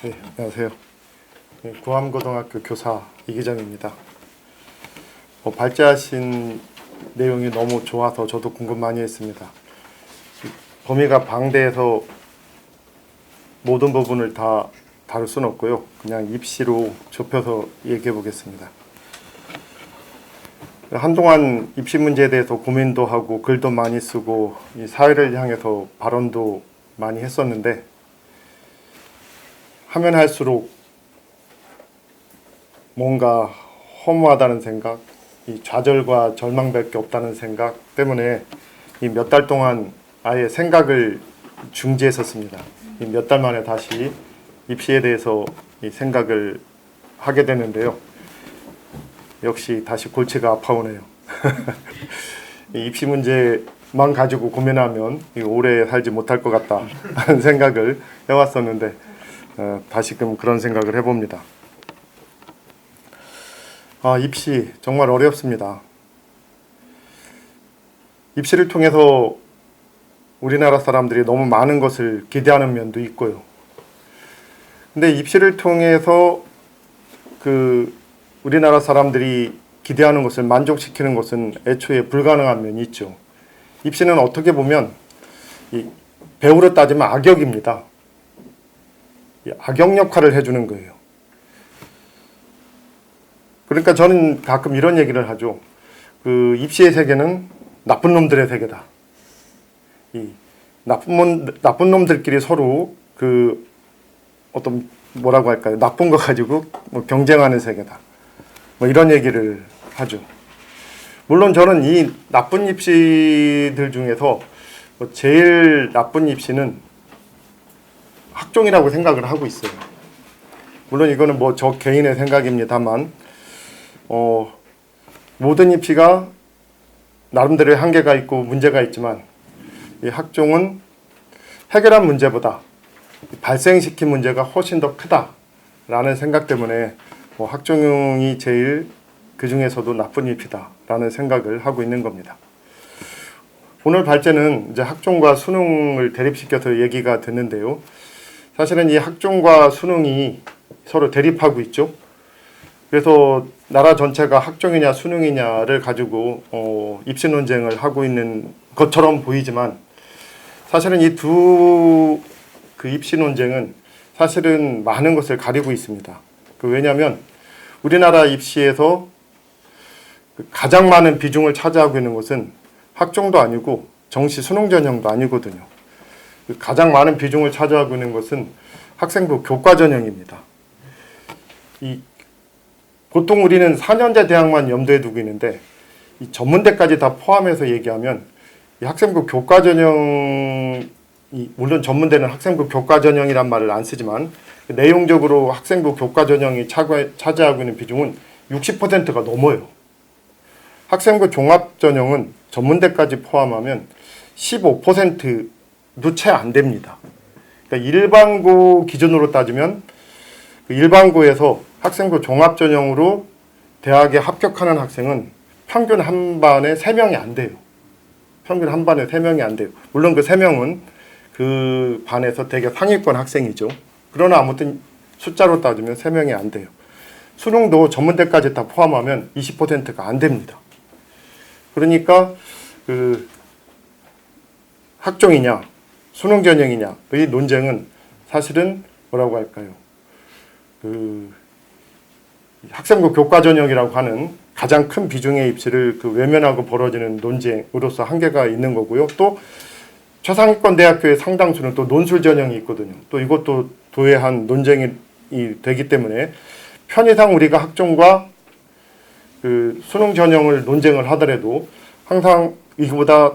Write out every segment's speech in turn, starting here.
네, 안녕하세요. 네, 구암고등학교 교사 이기정입니다. 어, 발제하신 내용이 너무 좋아서 저도 궁금 많이 했습니다. 범위가 방대해서 모든 부분을 다 다룰 수는 없고요. 그냥 입시로 좁혀서 얘기해 보겠습니다. 한동안 입시 문제에 대해서 고민도 하고 글도 많이 쓰고 이 사회를 향해서 발언도 많이 했었는데 하면 할수록 뭔가 허무하다는 생각, 이 좌절과 절망밖에 없다는 생각 때문에 이 몇 달 동안 아예 생각을 중지했었습니다. 이 몇 달 만에 다시 입시에 대해서 이 생각을 하게 되는데요. 역시 다시 골치가 아파오네요. 이 입시 문제만 가지고 고민하면 이 오래 살지 못할 것 같다 하는 생각을 해왔었는데 어, 다시금 그런 생각을 해봅니다. 아 입시 정말 어렵습니다. 입시를 통해서 우리나라 사람들이 너무 많은 것을 기대하는 면도 있고요. 근데 입시를 통해서 그 우리나라 사람들이 기대하는 것을 만족시키는 것은 애초에 불가능한 면이 있죠. 입시는 어떻게 보면 이 배우로 따지면 악역입니다. 이 악역 역할을 해주는 거예요. 그러니까 저는 가끔 이런 얘기를 하죠. 그 입시의 세계는 나쁜 놈들의 세계다. 이 나쁜 놈 나쁜 놈들끼리 서로 그 어떤 뭐라고 할까요? 나쁜 거 가지고 뭐 경쟁하는 세계다. 뭐 이런 얘기를 하죠. 물론 저는 이 나쁜 입시들 중에서 뭐 제일 나쁜 입시는 학종이라고 생각을 하고 있어요. 물론 이거는 뭐 저 개인의 생각입니다만 어, 모든 입시가 나름대로의 한계가 있고 문제가 있지만 이 학종은 해결한 문제보다 발생시킨 문제가 훨씬 더 크다라는 생각 때문에 뭐 학종이 제일 그 중에서도 나쁜 잎이다라는 생각을 하고 있는 겁니다. 오늘 발제는 이제 학종과 수능을 대립시켜서 얘기가 됐는데요. 사실은 이 학종과 수능이 서로 대립하고 있죠. 그래서 나라 전체가 학종이냐 수능이냐를 가지고 어, 입시 논쟁을 하고 있는 것처럼 보이지만 사실은 이 두 그 입시 논쟁은 사실은 많은 것을 가리고 있습니다. 그 왜냐하면 우리나라 입시에서 그 가장 많은 비중을 차지하고 있는 것은 학종도 아니고 정시 수능 전형도 아니거든요. 그 가장 많은 비중을 차지하고 있는 것은 학생부 교과 전형입니다. 이 보통 우리는 4년제 대학만 염두에 두고 있는데 이 전문대까지 다 포함해서 얘기하면 이 학생부 교과 전형이 물론 전문대는 학생부 교과 전형이란 말을 안 쓰지만 내용적으로 학생부 교과 전형이 차지하고 있는 비중은 60%가 넘어요. 학생부 종합 전형은 전문대까지 포함하면 15% 도 채 안 됩니다. 그러니까 일반고 기준으로 따지면 그 일반고에서 학생부 종합 전형으로 대학에 합격하는 학생은 평균 한 반에 3명이 안 돼요. 평균 한 반에 3명이 안 돼요. 물론 그 3명은 그 반에서 되게 상위권 학생이죠. 그러나 아무튼 숫자로 따지면 3명이 안 돼요. 수능도 전문대까지 다 포함하면 20%가 안 됩니다. 그러니까 그 학종이냐 수능 전형이냐의 논쟁은 사실은 뭐라고 할까요? 그 학생부 교과 전형이라고 하는 가장 큰 비중의 입시를 그 외면하고 벌어지는 논쟁으로서 한계가 있는 거고요. 또 최상위권 대학교의 상당수는 또 논술 전형이 있거든요. 또 이것도 도외한 논쟁이 되기 때문에 편의상 우리가 학종과 그 수능 전형을 논쟁을 하더라도 항상 이거보다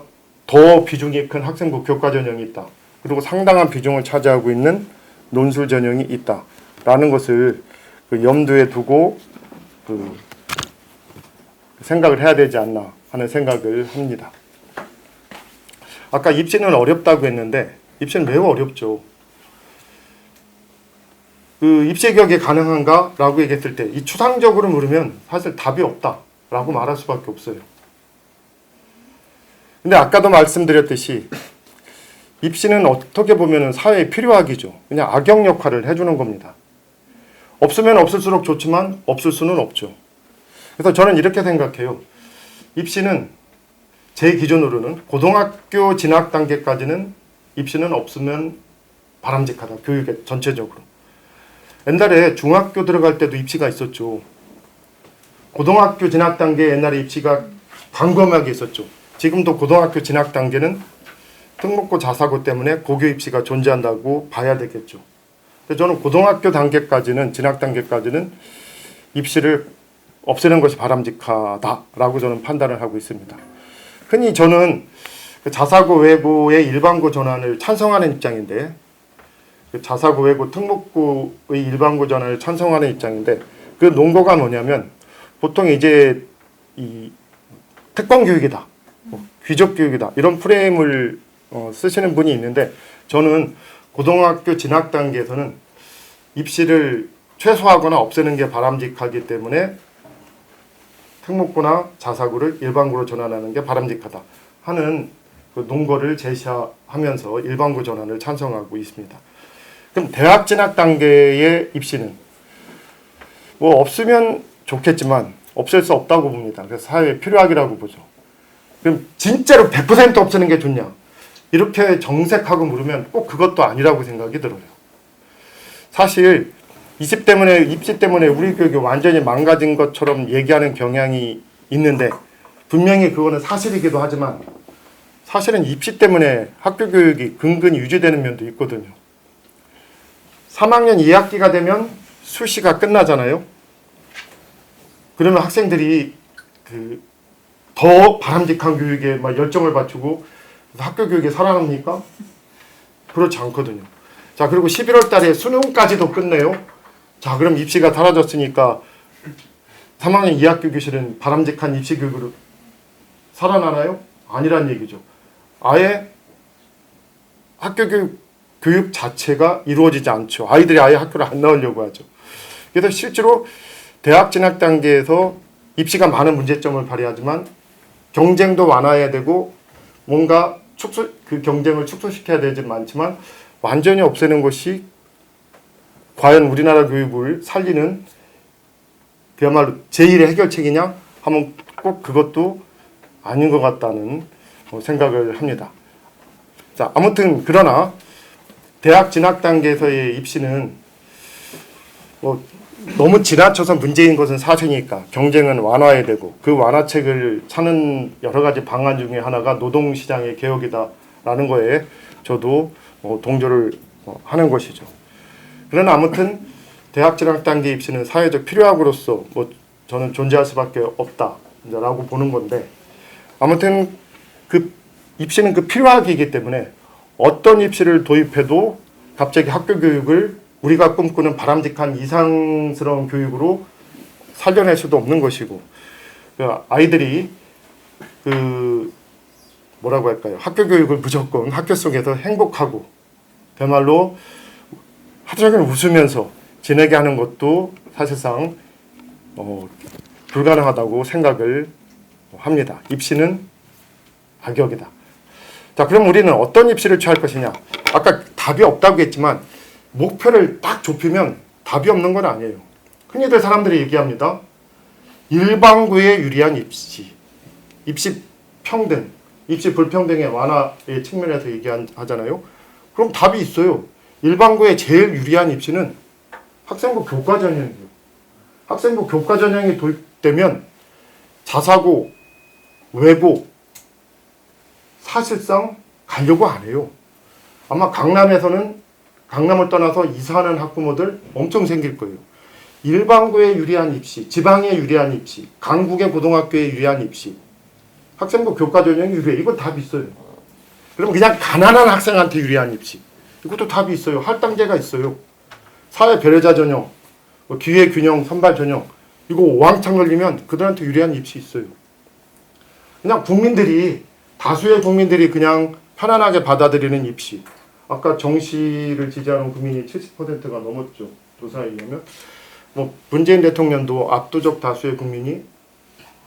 더 비중이 큰 학생부 교과 전형이 있다. 그리고 상당한 비중을 차지하고 있는 논술 전형이 있다 라는 것을 그 염두에 두고 그 생각을 해야 되지 않나 하는 생각을 합니다. 아까 입시는 어렵다고 했는데 입시는 매우 어렵죠. 그 입시 개혁이 가능한가라고 얘기했을 때 이 추상적으로 물으면 사실 답이 없다라고 말할 수밖에 없어요. 근데 아까도 말씀드렸듯이 입시는 어떻게 보면 사회에 필요하기죠. 그냥 악역 역할을 해주는 겁니다. 없으면 없을수록 좋지만 없을 수는 없죠. 그래서 저는 이렇게 생각해요. 입시는 제 기준으로는 고등학교 진학 단계까지는 입시는 없으면 바람직하다. 교육에 전체적으로. 옛날에 중학교 들어갈 때도 입시가 있었죠. 고등학교 진학 단계 옛날에 입시가 광범하게 있었죠. 지금도 고등학교 진학 단계는 특목고 자사고 때문에 고교 입시가 존재한다고 봐야 되겠죠. 그래서 저는 고등학교 단계까지는 진학 단계까지는 입시를 없애는 것이 바람직하다라고 저는 판단을 하고 있습니다. 흔히 저는 그 자사고 외고의 일반고 전환을 찬성하는 입장인데 그 자사고 외고 특목고의 일반고 전환을 찬성하는 입장인데 그 논거가 뭐냐면 보통 이제 이 특권 교육이다, 뭐 귀족 교육이다 이런 프레임을 어, 쓰시는 분이 있는데 저는 고등학교 진학 단계에서는 입시를 최소화하거나 없애는 게 바람직하기 때문에 특목고나 자사고를 일반고로 전환하는 게 바람직하다 하는 그 논거를 제시하면서 일반고 전환을 찬성하고 있습니다. 그럼 대학 진학 단계의 입시는 뭐 없으면 좋겠지만 없앨 수 없다고 봅니다. 그래서 사회에 필요하기라고 보죠. 그럼 진짜로 100% 없애는 게 좋냐? 이렇게 정색하고 물으면 꼭 그것도 아니라고 생각이 들어요. 사실 20 때문에 입시 때문에 우리 교육이 완전히 망가진 것처럼 얘기하는 경향이 있는데 분명히 그거는 사실이기도 하지만 사실은 입시 때문에 학교 교육이 근근히 유지되는 면도 있거든요. 3학년 2학기가 되면 수시가 끝나잖아요. 그러면 학생들이 그 더 바람직한 교육에 막 열정을 바치고 학교 교육에 살아납니까? 그렇지 않거든요. 자, 그리고 11월 달에 수능까지도 끝내요. 자, 그럼 입시가 사라졌으니까 3학년 2학기 교실은 바람직한 입시 교육으로 살아나나요? 아니란 얘기죠. 아예 학교 교육, 교육 자체가 이루어지지 않죠. 아이들이 아예 학교를 안 나오려고 하죠. 그래서 실제로 대학 진학 단계에서 입시가 많은 문제점을 발휘하지만 경쟁도 완화해야 되고 뭔가 축소 그 경쟁을 축소시켜야 되지 많지만 완전히 없애는 것이 과연 우리나라 교육을 살리는 그야말로 제1의 해결책이냐 하면 꼭 그것도 아닌 것 같다는 어, 생각을 합니다. 자 아무튼 그러나 대학 진학 단계에서의 입시는 뭐 너무 지나쳐서 문제인 것은 사실이니까 경쟁은 완화해야 되고 그 완화책을 찾는 여러 가지 방안 중에 하나가 노동시장의 개혁이다라는 거에 저도 어, 동조를 어, 하는 것이죠. 그러나 아무튼 대학 진학 단계 입시는 사회적 필요학으로서 뭐 저는 존재할 수밖에 없다라고 보는 건데 아무튼 그 입시는 그 필요학이기 때문에 어떤 입시를 도입해도 갑자기 학교 교육을 우리가 꿈꾸는 바람직한 이상스러운 교육으로 살려낼 수도 없는 것이고 그 아이들이 그 뭐라고 할까요 학교 교육을 무조건 학교 속에서 행복하고 그야말로 하루 종일 웃으면서 지내게 하는 것도 사실상 어, 불가능하다고 생각을 합니다. 입시는 악역이다. 자, 그럼 우리는 어떤 입시를 취할 것이냐? 아까 답이 없다고 했지만 목표를 딱 좁히면 답이 없는 건 아니에요. 흔히들 사람들이 얘기합니다. 일반고에 유리한 입시, 입시 평등, 입시 불평등의 완화의 측면에서 얘기하잖아요. 그럼 답이 있어요. 일반고에 제일 유리한 입시는 학생부 교과 전형이에요. 학생부 교과 전형이 도입되면 자사고, 외고 사실상 가려고 안 해요. 아마 강남에서는 강남을 떠나서 이사하는 학부모들 엄청 생길 거예요. 일반고에 유리한 입시, 지방에 유리한 입시, 강국의 고등학교에 유리한 입시, 학생부 교과 전형이 유리해. 이건 답이 있어요. 그럼 그냥 가난한 학생한테 유리한 입시. 이것도 답이 있어요. 할당제가 있어요. 사회 배려자 전형, 뭐 기회 균형 선발 전형. 이거 왕창 걸리면 그들한테 유리한 입시 있어요. 그냥 국민들이 다수의 국민들이 그냥 편안하게 받아들이는 입시. 아까 정시를 지지하는 국민이 70%가 넘었죠. 조사에 의하면. 뭐 문재인 대통령도 압도적 다수의 국민이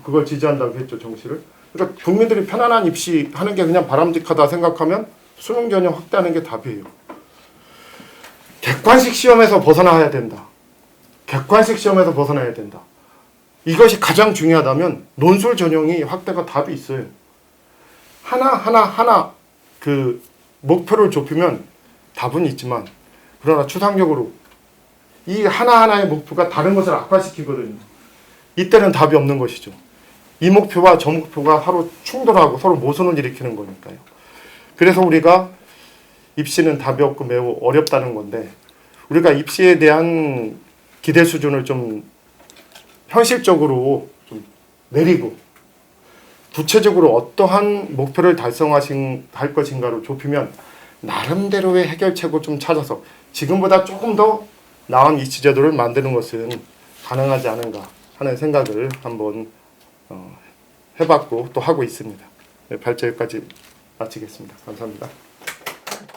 그걸 지지한다고 했죠. 정시를. 그러니까 국민들이 편안한 입시 하는 게 그냥 바람직하다 생각하면 수능 전형 확대하는 게 답이에요. 객관식 시험에서 벗어나야 된다. 객관식 시험에서 벗어나야 된다. 이것이 가장 중요하다면 논술 전형이 확대가 답이 있어요. 하나 하나 하나 그 목표를 좁히면 답은 있지만 그러나 추상적으로 이 하나하나의 목표가 다른 것을 악화시키거든요. 이때는 답이 없는 것이죠. 이 목표와 저 목표가 서로 충돌하고 서로 모순을 일으키는 거니까요. 그래서 우리가 입시는 답이 없고 매우 어렵다는 건데 우리가 입시에 대한 기대 수준을 좀 현실적으로 좀 내리고 구체적으로 어떠한 목표를 달성하신 할 것인가로 좁히면 나름대로의 해결책을 좀 찾아서 지금보다 조금 더 나은 입시 제도를 만드는 것은 가능하지 않은가 하는 생각을 한번 어, 해봤고 또 하고 있습니다. 네, 발제까지 마치겠습니다. 감사합니다.